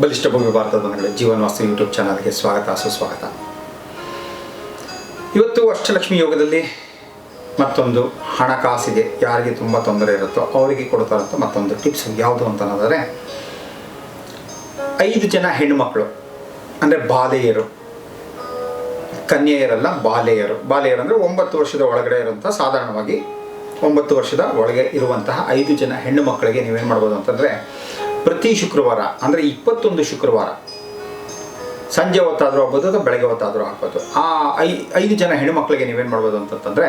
ಬಲಿಷ್ಠ ಭೂಮಿ ಭಾರತದ ಮನೆಗಳ ಜೀವನ ವಾಸ್ತು ಯೂಟ್ಯೂಬ್ ಚಾನಲ್ಗೆ ಸ್ವಾಗತ, ಸುಸ್ವಾಗತ. ಇವತ್ತು ಅಷ್ಟಲಕ್ಷ್ಮಿ ಯೋಗದಲ್ಲಿ ಮತ್ತೊಂದು ಹಣಕಾಸಿಗೆ ಯಾರಿಗೆ ತುಂಬ ತೊಂದರೆ ಇರುತ್ತೋ ಅವರಿಗೆ ಕೊಡ್ತಾರಂತ ಮತ್ತೊಂದು ಟಿಪ್ಸ್ ಯಾವುದು ಅಂತ ಅನ್ನೋದಾದರೆ ಐದು ಜನ ಹೆಣ್ಣುಮಕ್ಕಳು ಅಂದರೆ ಬಾಲೆಯರು, ಕನ್ಯೆಯರಲ್ಲ, ಬಾಲೆಯರು. ಬಾಲೆಯರು ಅಂದರೆ ಒಂಬತ್ತು ವರ್ಷದ ಒಳಗಡೆ ಇರುವಂಥ ಸಾಧಾರಣವಾಗಿ ಒಂಬತ್ತು ವರ್ಷದ ಒಳಗೆ ಇರುವಂತಹ ಐದು ಜನ ಹೆಣ್ಣು ಮಕ್ಕಳಿಗೆ ನೀವೇನು ಮಾಡ್ಬೋದು ಅಂತಂದರೆ ಪ್ರತಿ ಶುಕ್ರವಾರ, ಅಂದರೆ ಇಪ್ಪತ್ತೊಂದು ಶುಕ್ರವಾರ, ಸಂಜೆ ಹೊತ್ತಾದರೂ ಆಗ್ಬೋದು ಅಥವಾ ಬೆಳಗ್ಗೆ ಹೊತ್ತಾದರೂ ಆಗ್ಬೋದು. ಆ ಐ, ಐದು ಜನ ಹೆಣ್ಣುಮಕ್ಕಳಿಗೆ ನೀವೇನು ಮಾಡ್ಬೋದು ಅಂತಂತಂದರೆ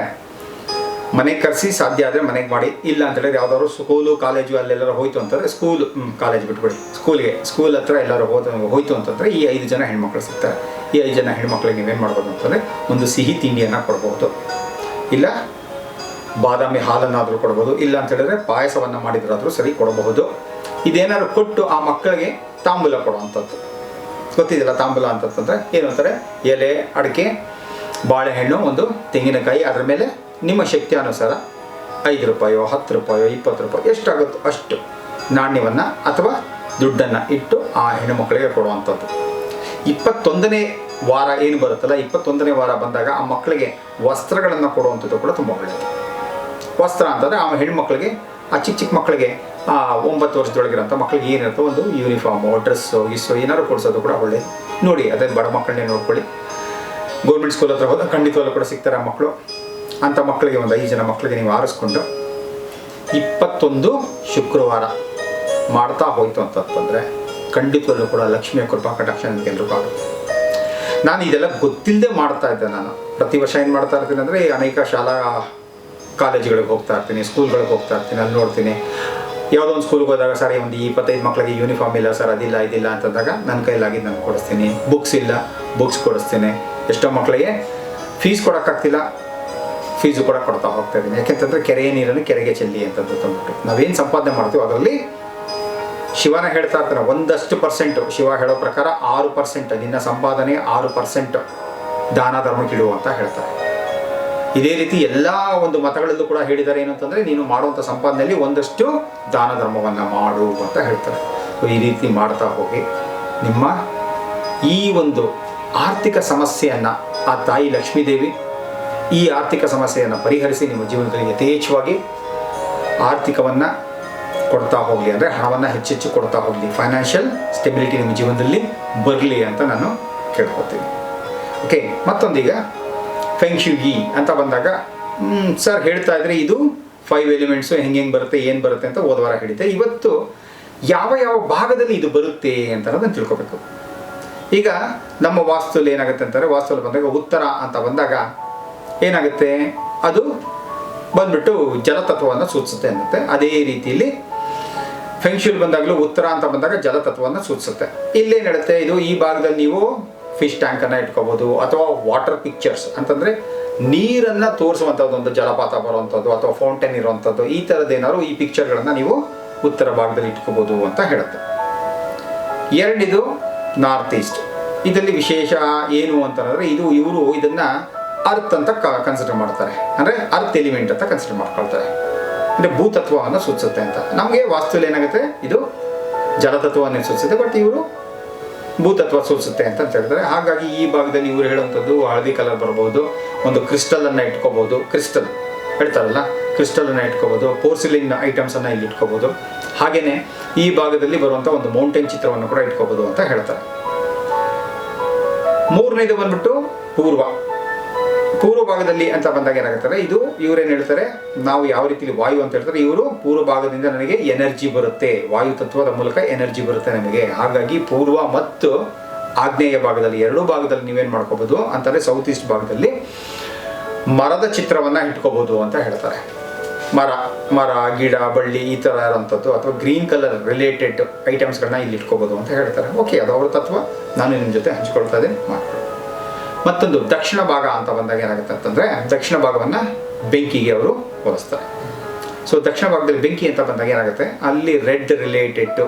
ಮನೆಗೆ ಕರೆಸಿ ಸಾಧ್ಯ ಆದರೆ ಮನೆಗೆ ಮಾಡಿ, ಇಲ್ಲ ಅಂತ ಹೇಳಿದ್ರೆ ಯಾವ್ದಾದ್ರು ಸ್ಕೂಲು, ಕಾಲೇಜು ಅಲ್ಲೆಲ್ಲರೂ ಹೋಯ್ತು ಅಂತಂದರೆ ಸ್ಕೂಲ್ ಕಾಲೇಜ್ ಬಿಟ್ಬಿಡಿ. ಸ್ಕೂಲ್ಗೆ, ಸ್ಕೂಲ್ ಹತ್ರ ಎಲ್ಲರೂ ಹೋದ, ಹೋಯ್ತು ಅಂತಂದರೆ ಈ ಐದು ಜನ ಹೆಣ್ಮಕ್ಳು ಸಿಗ್ತಾರೆ. ಈ ಐದು ಜನ ಹೆಣ್ಮಕ್ಳಿಗೆ ನೀವೇನು ಮಾಡ್ಬೋದು ಅಂತಂದರೆ ಒಂದು ಸಿಹಿ ತಿಂಡಿಯನ್ನು ಕೊಡ್ಬೋದು. ಇಲ್ಲ, ಬಾದಾಮಿ ಹಾಲನ್ನಾದರೂ ಕೊಡ್ಬೋದು, ಇಲ್ಲ ಅಂತ ಹೇಳಿದ್ರೆ ಪಾಯಸವನ್ನು ಮಾಡಿದ್ರಾದರೂ ಸರಿ ಕೊಡಬಹುದು. ಇದೇನಾದ್ರು ಕೊಟ್ಟು ಆ ಮಕ್ಕಳಿಗೆ ತಾಂಬೂಲ ಕೊಡುವಂಥದ್ದು. ಗೊತ್ತಿದೆಯಲ್ಲ ತಾಂಬೂಲ ಅಂತಂತಂದ್ರೆ ಏನು ಅಂತಾರೆ? ಎಲೆ, ಅಡಿಕೆ, ಬಾಳೆಹಣ್ಣು, ಒಂದು ತೆಂಗಿನಕಾಯಿ, ಅದರ ಮೇಲೆ ನಿಮ್ಮ ಶಕ್ತಿ ಅನುಸಾರ ಐದು ರೂಪಾಯೋ, ಹತ್ತು ರೂಪಾಯೋ, ಇಪ್ಪತ್ತು ರೂಪಾಯಿ, ಎಷ್ಟಾಗುತ್ತೋ ಅಷ್ಟು ನಾಣ್ಯವನ್ನು ಅಥವಾ ದುಡ್ಡನ್ನು ಇಟ್ಟು ಆ ಹೆಣ್ಣುಮಕ್ಕಳಿಗೆ ಕೊಡುವಂಥದ್ದು. ಇಪ್ಪತ್ತೊಂದನೇ ವಾರ ಏನು ಬರುತ್ತಲ್ಲ? ಇಪ್ಪತ್ತೊಂದನೇ ವಾರ ಬಂದಾಗ ಆ ಮಕ್ಕಳಿಗೆ ವಸ್ತ್ರಗಳನ್ನು ಕೊಡುವಂಥದ್ದು ಕೂಡ ತುಂಬ ಒಳ್ಳೆಯದು. ವಸ್ತ್ರ ಅಂತಂದರೆ ಆ ಹೆಣ್ಮಕ್ಳಿಗೆ ಆ ಚಿಕ್ಕ ಚಿಕ್ಕ ಮಕ್ಕಳಿಗೆ, ಆ ಒಂಬತ್ತು ವರ್ಷದೊಳಗಿರೋಂಥ ಮಕ್ಕಳಿಗೆ ಏನಿರುತ್ತೋ ಒಂದು ಯೂನಿಫಾರ್ಮು ಡ್ರೆಸ್ಸು ಗಿಸ್ಸು ಏನಾದ್ರು ಕೊಡಿಸೋದು ಕೂಡ ಒಳ್ಳೆ ನೋಡಿ ಅದೇ ಬಡ ಮಕ್ಕಳನ್ನೇ ನೋಡ್ಕೊಳ್ಳಿ. ಗೌರ್ಮೆಂಟ್ ಸ್ಕೂಲ್ ಹತ್ರ ಹೋದಾಗ ಖಂಡಿತವಾಗ್ಲೂ ಕೂಡ ಸಿಗ್ತಾರೆ ಮಕ್ಕಳು. ಅಂಥ ಮಕ್ಕಳಿಗೆ ಒಂದು ಐದು ಜನ ಮಕ್ಕಳಿಗೆ ನೀವು ಆರಿಸ್ಕೊಂಡು ಇಪ್ಪತ್ತೊಂದು ಶುಕ್ರವಾರ ಮಾಡ್ತಾ ಹೋಯ್ತು ಅಂತಂತಂದರೆ ಖಂಡಿತವಾಗ್ಲೂ ಕೂಡ ಲಕ್ಷ್ಮಿಯ ಕೃಪಾ ಕಟಾಕ್ಷ ನನಗೆ ಆಗುತ್ತೆ. ನಾನು ಇದೆಲ್ಲ ಗೊತ್ತಿಲ್ಲದೆ ಮಾಡ್ತಾ ಇದ್ದೆ ನಾನು. ಪ್ರತಿ ವರ್ಷ ಏನು ಮಾಡ್ತಾ ಇರ್ತೀನಿ ಅಂದರೆ ಅನೇಕ ಶಾಲಾ ಕಾಲೇಜುಗಳಿಗೆ ಹೋಗ್ತಾ ಇರ್ತೀನಿ, ಸ್ಕೂಲ್ಗಳಿಗೆ ಹೋಗ್ತಾ ಇರ್ತೀನಿ, ಅಲ್ಲಿ ನೋಡ್ತೀನಿ. ಯಾವುದೋ ಒಂದು ಸ್ಕೂಲ್ಗೆ ಹೋದಾಗ, ಸರ್ ಒಂದು ಇಪ್ಪತ್ತೈದು ಮಕ್ಕಳಿಗೆ ಯೂನಿಫಾರ್ಮ್ ಇಲ್ಲ, ಸರ್, ಅದಿಲ್ಲ, ಇದಿಲ್ಲ ಅಂತಂದಾಗ ನನ್ನ ಕೈಲಾಗಿದ್ದು ನಾನು ಕೊಡಿಸ್ತೀನಿ. ಬುಕ್ಸ್ ಇಲ್ಲ ಬುಕ್ಸ್ ಕೊಡಿಸ್ತೀನಿ. ಎಷ್ಟೋ ಮಕ್ಕಳಿಗೆ ಫೀಸ್ ಕೊಡೋಕ್ಕಾಗ್ತಿಲ್ಲ ಫೀಸು ಕೂಡ ಕೊಡ್ತಾ ಹೋಗ್ತಾ ಇದ್ದೀನಿ. ಯಾಕೆಂತಂದರೆ ಕೆರೆಯ ನೀರನ್ನು ಕೆರೆಗೆ ಚೆಲ್ಲಿ ಅಂತಂದು ತಂದ್ಬಿಟ್ಟು. ನಾವೇನು ಸಂಪಾದನೆ ಮಾಡ್ತೀವಿ ಅದರಲ್ಲಿ ಶಿವನ ಹೇಳ್ತಾ ಇರ್ತಾನೆ, ಒಂದಷ್ಟು ಪರ್ಸೆಂಟು ಶಿವ ಹೇಳೋ ಪ್ರಕಾರ ಆರು ಪರ್ಸೆಂಟ್ ನಿನ್ನ ಸಂಪಾದನೆ ಆರು ಪರ್ಸೆಂಟ್ ದಾನ ಧರ್ಮಕ್ಕಿಡು ಅಂತ ಹೇಳ್ತಾರೆ. ಇದೇ ರೀತಿ ಎಲ್ಲ ಒಂದು ಮತಗಳಲ್ಲೂ ಕೂಡ ಹೇಳಿದ್ದಾರೆ ಏನು ಅಂತಂದರೆ ನೀನು ಮಾಡುವಂಥ ಸಂಪಾದನೆಯಲ್ಲಿ ಒಂದಷ್ಟು ದಾನ ಧರ್ಮವನ್ನು ಮಾಡು ಅಂತ ಹೇಳ್ತಾರೆ. ಈ ರೀತಿ ಮಾಡ್ತಾ ಹೋಗಿ. ನಿಮ್ಮ ಈ ಒಂದು ಆರ್ಥಿಕ ಸಮಸ್ಯೆಯನ್ನು ಆ ತಾಯಿ ಲಕ್ಷ್ಮೀದೇವಿ ಈ ಆರ್ಥಿಕ ಸಮಸ್ಯೆಯನ್ನು ಪರಿಹರಿಸಿ ನಿಮ್ಮ ಜೀವನದಲ್ಲಿ ಯಥೇಚ್ಛವಾಗಿ ಆರ್ಥಿಕವನ್ನು ಕೊಡ್ತಾ ಹೋಗಲಿ ಅಂದರೆ, ಹಣವನ್ನು ಹೆಚ್ಚೆಚ್ಚು ಕೊಡ್ತಾ ಹೋಗಲಿ. ಫೈನಾನ್ಷಿಯಲ್ ಸ್ಟೆಬಿಲಿಟಿ ನಿಮ್ಮ ಜೀವನದಲ್ಲಿ ಬರಲಿ ಅಂತ ನಾನು ಕೇಳ್ಕೊತೀನಿ. ಓಕೆ ಮತ್ತೊಂದೀಗ ಫೆಂಗ್ಶುಗಿ ಅಂತ ಬಂದಾಗ ಸರ್ ಹೇಳ್ತಾ ಇದ್ರೆ, ಇದು ಫೈವ್ ಎಲಿಮೆಂಟ್ಸು ಹೆಂಗೆ ಹೆಂಗೆ ಬರುತ್ತೆ, ಏನು ಬರುತ್ತೆ ಅಂತ ಹೋದ ವಾರ ಹೇಳಿದ್ದೆ. ಇವತ್ತು ಯಾವ ಯಾವ ಭಾಗದಲ್ಲಿ ಇದು ಬರುತ್ತೆ ಅಂತ ಅನ್ನೋದನ್ನು ತಿಳ್ಕೊಬೇಕು. ಈಗ ನಮ್ಮ ವಾಸ್ತುಲಿ ಏನಾಗುತ್ತೆ ಅಂತಾರೆ ವಾಸ್ತುಲಿ ಬಂದಾಗ ಉತ್ತರ ಅಂತ ಬಂದಾಗ ಏನಾಗುತ್ತೆ? ಅದು ಬಂದ್ಬಿಟ್ಟು ಜಲತತ್ವವನ್ನು ಸೂಚಿಸುತ್ತೆ ಅನ್ನತ್ತೆ. ಅದೇ ರೀತಿಯಲ್ಲಿ ಫೆಂಗ್ಶುಲ್ ಬಂದಾಗಲೂ ಉತ್ತರ ಅಂತ ಬಂದಾಗ ಜಲತತ್ವವನ್ನು ಸೂಚಿಸುತ್ತೆ. ಇಲ್ಲೇ ಹೇಳುತ್ತೆ? ಇದು ಈ ಭಾಗದಲ್ಲಿ ನೀವು ಫಿಶ್ ಟ್ಯಾಂಕನ್ನು ಇಟ್ಕೋಬೋದು ಅಥವಾ ವಾಟರ್ ಪಿಕ್ಚರ್ಸ್ ಅಂತಂದರೆ ನೀರನ್ನು ತೋರಿಸುವಂಥದ್ದು ಒಂದು ಜಲಪಾತ ಬರುವಂಥದ್ದು ಅಥವಾ ಫೌಂಟೇನ್ ಇರುವಂಥದ್ದು, ಈ ಥರದ್ದು ಏನಾದ್ರು ಈ ಪಿಕ್ಚರ್ಗಳನ್ನು ನೀವು ಉತ್ತರ ಭಾಗದಲ್ಲಿ ಇಟ್ಕೋಬೋದು ಅಂತ ಹೇಳುತ್ತೆ. ಎರಡಿದು ನಾರ್ತ್ ಈಸ್ಟ್ ಇದರಲ್ಲಿ ವಿಶೇಷ ಏನು ಅಂತಂದರೆ ಇದು ಇವರು ಇದನ್ನು ಅರ್ತ್ ಅಂತ ಕನ್ಸಿಡರ್ ಮಾಡ್ತಾರೆ. ಅಂದರೆ ಅರ್ತ್ ಎಲಿಮೆಂಟ್ ಅಂತ ಕನ್ಸಿಡರ್ ಮಾಡ್ಕೊಳ್ತಾರೆ. ಅಂದರೆ ಭೂತತ್ವವನ್ನು ಸೂಚಿಸುತ್ತೆ ಅಂತ. ನಮಗೆ ವಾಸ್ತುವಲ್ಲಿ ಏನಾಗುತ್ತೆ? ಇದು ಜಲತತ್ವವನ್ನು ಸೂಚಿಸುತ್ತೆ. ಬಟ್ ಇವರು ಭೂತತ್ವ ಸೂಚಿಸುತ್ತೆ ಅಂತ ಹೇಳ್ತಾರೆ ಹಾಗಾಗಿ ಈ ಭಾಗದಲ್ಲಿ ಇವರು ಹೇಳುವಂಥದ್ದು ಹಳದಿ ಕಲರ್ ಬರ್ಬೋದು, ಒಂದು ಕ್ರಿಸ್ಟಲನ್ನು ಇಟ್ಕೋಬಹುದು ಕ್ರಿಸ್ಟಲ್ ಹೇಳ್ತಾರಲ್ಲ ಕ್ರಿಸ್ಟಲನ್ನು ಇಟ್ಕೋಬಹುದು ಪೋರ್ಸಿಲಿನ್ ಐಟಮ್ಸನ್ನು ಇಲ್ಲಿ ಇಟ್ಕೋಬಹುದು ಹಾಗೆಯೇ ಈ ಭಾಗದಲ್ಲಿ ಬರುವಂಥ ಒಂದು ಮೌಂಟೇನ್ ಚಿತ್ರವನ್ನು ಕೂಡ ಇಟ್ಕೋಬಹುದು ಅಂತ ಹೇಳ್ತಾರೆ. ಮೂರನೇದು ಬಂದ್ಬಿಟ್ಟು ಪೂರ್ವ. ಪೂರ್ವ ಭಾಗದಲ್ಲಿ ಅಂತ ಬಂದಾಗ ಏನಾಗುತ್ತಾರೆ ಇದು ಇವರೇನು ಹೇಳ್ತಾರೆ? ನಾವು ಯಾವ ರೀತಿಲಿ ವಾಯು ಅಂತ ಹೇಳ್ತಾರೆ, ಇವರು ಪೂರ್ವ ಭಾಗದಿಂದ ನನಗೆ ಎನರ್ಜಿ ಬರುತ್ತೆ. ವಾಯು ತತ್ವದ ಮೂಲಕ ಎನರ್ಜಿ ಬರುತ್ತೆ ನಮಗೆ. ಹಾಗಾಗಿ ಪೂರ್ವ ಮತ್ತು ಆಗ್ನೇಯ ಭಾಗದಲ್ಲಿ, ಎರಡೂ ಭಾಗದಲ್ಲಿ ನೀವೇನು ಮಾಡ್ಕೋಬಹುದು ಅಂತಂದರೆ ಸೌತ್ ಈಸ್ಟ್ ಭಾಗದಲ್ಲಿ ಮರದ ಚಿತ್ರವನ್ನು ಇಟ್ಕೋಬಹುದು ಅಂತ ಹೇಳ್ತಾರೆ. ಮರ ಮರ, ಗಿಡ, ಬಳ್ಳಿ ಈ ಥರ ಇರೋಂಥದ್ದು ಅಥವಾ ಗ್ರೀನ್ ಕಲರ್ ರಿಲೇಟೆಡ್ ಐಟಮ್ಸ್ಗಳನ್ನ ಇಲ್ಲಿ ಇಟ್ಕೋಬೋದು ಅಂತ ಹೇಳ್ತಾರೆ. ಓಕೆ ಅದು ಅವರ ತತ್ವ. ನಾನು ನಿಮ್ಮ ಜೊತೆ ಹಂಚ್ಕೊಳ್ತಾ ಇದ್ದೀನಿ. ಮಾಡ್ಕೊಳ್ಳಿ. ಮತ್ತೊಂದು ದಕ್ಷಿಣ ಭಾಗ ಅಂತ ಬಂದಾಗ ಏನಾಗುತ್ತೆ ಅಂತಂದರೆ ದಕ್ಷಿಣ ಭಾಗವನ್ನು ಬೆಂಕಿಗೆ ಅವರು ಹೋಲಿಸ್ತಾರೆ. ಸೊ ದಕ್ಷಿಣ ಭಾಗದಲ್ಲಿ ಬೆಂಕಿ ಅಂತ ಬಂದಾಗ ಏನಾಗುತ್ತೆ? ಅಲ್ಲಿ ರೆಡ್ ರಿಲೇಟೆಡ್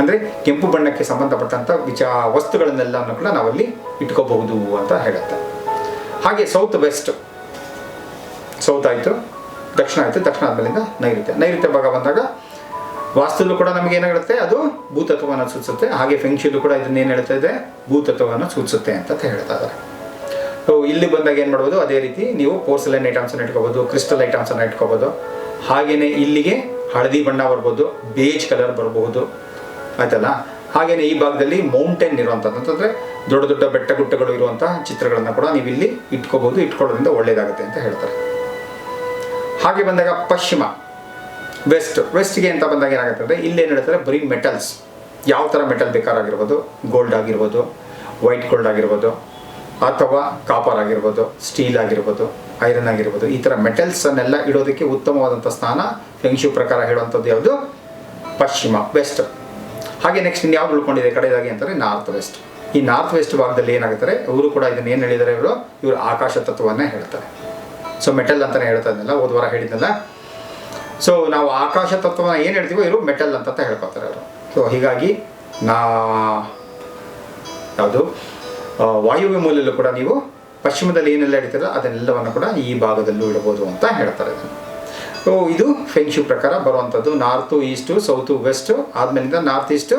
ಅಂದರೆ ಕೆಂಪು ಬಣ್ಣಕ್ಕೆ ಸಂಬಂಧಪಟ್ಟಂಥ ವಿಚಾ ವಸ್ತುಗಳನ್ನೆಲ್ಲವನ್ನು ಕೂಡ ನಾವಲ್ಲಿ ಇಟ್ಕೋಬಹುದು ಅಂತ ಹೇಳುತ್ತೆ. ಹಾಗೆ ಸೌತ್ ವೆಸ್ಟ್ ಸೌತ್ ಆಯಿತು, ದಕ್ಷಿಣ ಆಯಿತು, ದಕ್ಷಿಣ ಆದಮೇಲಿಂದ ನೈಋತ್ಯ. ನೈಋತ್ಯ ಭಾಗ ಬಂದಾಗ ವಾಸ್ತುಲು ಕೂಡ ನಮಗೆ ಏನಾಗುತ್ತೆ ಅದು ಭೂತತ್ವವನ್ನು ಸೂಚಿಸುತ್ತೆ. ಹಾಗೆ ಫೆಂಕ್ಷಿಲು ಕೂಡ ಇದನ್ನ ಏನು ಹೇಳ್ತಾ ಇದೆ? ಭೂತತ್ವವನ್ನು ಸೂಚಿಸುತ್ತೆ ಅಂತ ಹೇಳ್ತಾ ಇದ್ದಾರೆ. ಸೊ ಇಲ್ಲಿ ಬಂದಾಗ ಏನು ಮಾಡ್ಬೋದು? ಅದೇ ರೀತಿ ನೀವು ಪೋರ್ಸಲೈನ್ ಐಟಮ್ಸನ್ನು ಇಟ್ಕೋಬೋದು ಕ್ರಿಸ್ಟಲ್ ಐಟಮ್ಸನ್ನು ಇಟ್ಕೋಬೋದು. ಹಾಗೆಯೇ ಇಲ್ಲಿಗೆ ಹಳದಿ ಬಣ್ಣ ಬರ್ಬೋದು ಬೇಜ್ ಕಲರ್ ಬರಬಹುದು ಆಯ್ತಲ್ಲ? ಹಾಗೆಯೇ ಈ ಭಾಗದಲ್ಲಿ ಮೌಂಟೇನ್ ಇರುವಂಥದ್ದು ಅಂತಂದರೆ ದೊಡ್ಡ ದೊಡ್ಡ ಬೆಟ್ಟ ಗುಡ್ಡಗಳು ಇರುವಂತಹ ಚಿತ್ರಗಳನ್ನು ಕೂಡ ನೀವು ಇಲ್ಲಿ ಇಟ್ಕೋಬಹುದು ಇಟ್ಕೊಳ್ಳೋದ್ರಿಂದ ಒಳ್ಳೇದಾಗುತ್ತೆ ಅಂತ ಹೇಳ್ತಾರೆ. ಹಾಗೆ ಬಂದಾಗ ಪಶ್ಚಿಮ. ವೆಸ್ಟ್ ವೆಸ್ಟ್ಗೆ ಅಂತ ಬಂದಾಗ ಏನಾಗುತ್ತೆ ಅಂದರೆ ಇಲ್ಲಿ ಏನು ಹೇಳ್ತಾರೆ ಬರೀ ಮೆಟಲ್ಸ್ ಯಾವ ಥರ ಮೆಟಲ್ ಬೇಕಾರಾಗಿರ್ಬೋದು? ಗೋಲ್ಡ್ ಆಗಿರ್ಬೋದು ವೈಟ್ ಗೋಲ್ಡ್ ಆಗಿರ್ಬೋದು, ಅಥವಾ ಕಾಪರ್ ಆಗಿರ್ಬೋದು ಸ್ಟೀಲ್ ಆಗಿರ್ಬೋದು ಐರನ್ ಆಗಿರ್ಬೋದು. ಈ ಥರ ಮೆಟಲ್ಸನ್ನೆಲ್ಲ ಇಡೋದಕ್ಕೆ ಉತ್ತಮವಾದಂಥ ಸ್ಥಾನ ಫೆಂಗ್ಶು ಪ್ರಕಾರ ಹೇಳುವಂಥದ್ದು ಯಾವುದು? ಪಶ್ಚಿಮ ವೆಸ್ಟ್ ಹಾಗೆ ನೆಕ್ಸ್ಟ್ ಇನ್ನು ಯಾವ್ದು ಉಳ್ಕೊಂಡಿದೆ? ಕಡೆಯದಾಗಿ ಅಂತಂದರೆ ನಾರ್ತ್ ವೆಸ್ಟ್ ಈ ನಾರ್ತ್ ವೆಸ್ಟ್ ಭಾಗದಲ್ಲಿ ಏನಾಗುತ್ತಾರೆ? ಇವರು ಕೂಡ ಇದನ್ನು ಏನು ಹೇಳಿದ್ದಾರೆ ಇವರು? ಇವರು ಆಕಾಶ ತತ್ವವನ್ನೇ ಹೇಳ್ತಾರೆ. ಸೊ ಮೆಟಲ್ ಅಂತಲೇ ಹೇಳ್ತಾ ಇದ್ದಲ್ಲ ಹೋದ ವಾರ ಹೇಳಿದ್ನಲ್ಲ ಸೊ ನಾವು ಆಕಾಶ ತತ್ವನ ಏನು ಹೇಳ್ತೀವೋ ಇವರು ಮೆಟಲ್ ಅಂತ ಹೇಳ್ಕೊತಾರೆ ಅವರು ಸೊ ಹೀಗಾಗಿ ನಾ ಯಾವುದು? ವಾಯುವ್ಯ ಮೂಲಲ್ಲೂ ಕೂಡ ನೀವು ಪಶ್ಚಿಮದಲ್ಲಿ ಏನೆಲ್ಲ ಇಡ್ತೀರಲ್ಲ ಅದನ್ನೆಲ್ಲವನ್ನು ಕೂಡ ಈ ಭಾಗದಲ್ಲೂ ಇಡಬಹುದು ಅಂತ ಹೇಳ್ತಾರೆ ಸೊ ಇದು ಫೆಂಕ್ಷು ಪ್ರಕಾರ ಬರುವಂಥದ್ದು north east south west ಆದ್ಮೇಲಿಂದ north east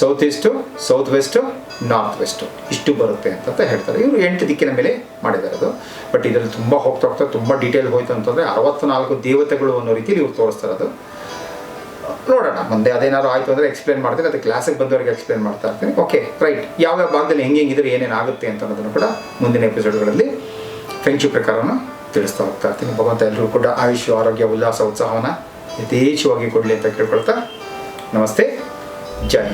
south east south west north west ಇಷ್ಟು ಬರುತ್ತೆ ಅಂತ ಹೇಳ್ತಾರೆ. ಇವರು ಎಂಟು ದಿಕ್ಕಿನ ಮೇಲೆ ಮಾಡಿದ್ದಾರೆ ಅದು. ಬಟ್ ಇದರಲ್ಲಿ ತುಂಬ ಹೋಗ್ತಾ ಹೋಗ್ತಾ ತುಂಬ ಡೀಟೇಲ್ ಹೋಯ್ತು ಅಂತಂದರೆ ಅರವತ್ನಾಲ್ಕು ದೇವತೆಗಳು ಅನ್ನೋ ರೀತಿಯಲ್ಲಿ ಇವ್ರು ತೋರಿಸ್ತಾರೆ ಅದು. ನೋಡೋಣ, ಮುಂದೆ ಅದೇನಾದ್ರು ಆಯಿತು ಅಂದರೆ ಎಕ್ಸ್ಪ್ಲೇನ್ ಮಾಡ್ತೀನಿ ಅದು ಕ್ಲಾಸಿಗೆ ಬಂದವರಿಗೆ ಎಕ್ಸ್ಪ್ಲೇನ್ ಮಾಡ್ತಾ ಇರ್ತೀನಿ. ಓಕೆ ರೈಟ್ ಯಾವ ಯಾವ ಭಾಗದಲ್ಲಿ ಹೆಂಗೆ ಹೆಂಗಿದ್ರೆ ಏನೇನು ಆಗುತ್ತೆ ಅಂತ ಅನ್ನೋದನ್ನು ಕೂಡ ಮುಂದಿನ ಎಪಿಸೋಡ್ಗಳಲ್ಲಿ ಫೆಂಚು ಪ್ರಕಾರವನ್ನು ತಿಳಿಸ್ತಾ ಹೋಗ್ತಾ ಇರ್ತೀನಿ. ಭಗವಂತ ಎಲ್ಲರೂ ಕೂಡ ಆಯುಷ್ ಆರೋಗ್ಯ, ಉಲ್ಲಾಸ, ಉತ್ಸಾಹವನ್ನು ಯಥೇಚ್ಛವಾಗಿ ಕೊಡಲಿ ಅಂತ ಕೇಳ್ಕೊಳ್ತಾ ನಮಸ್ತೆ. ಜೈ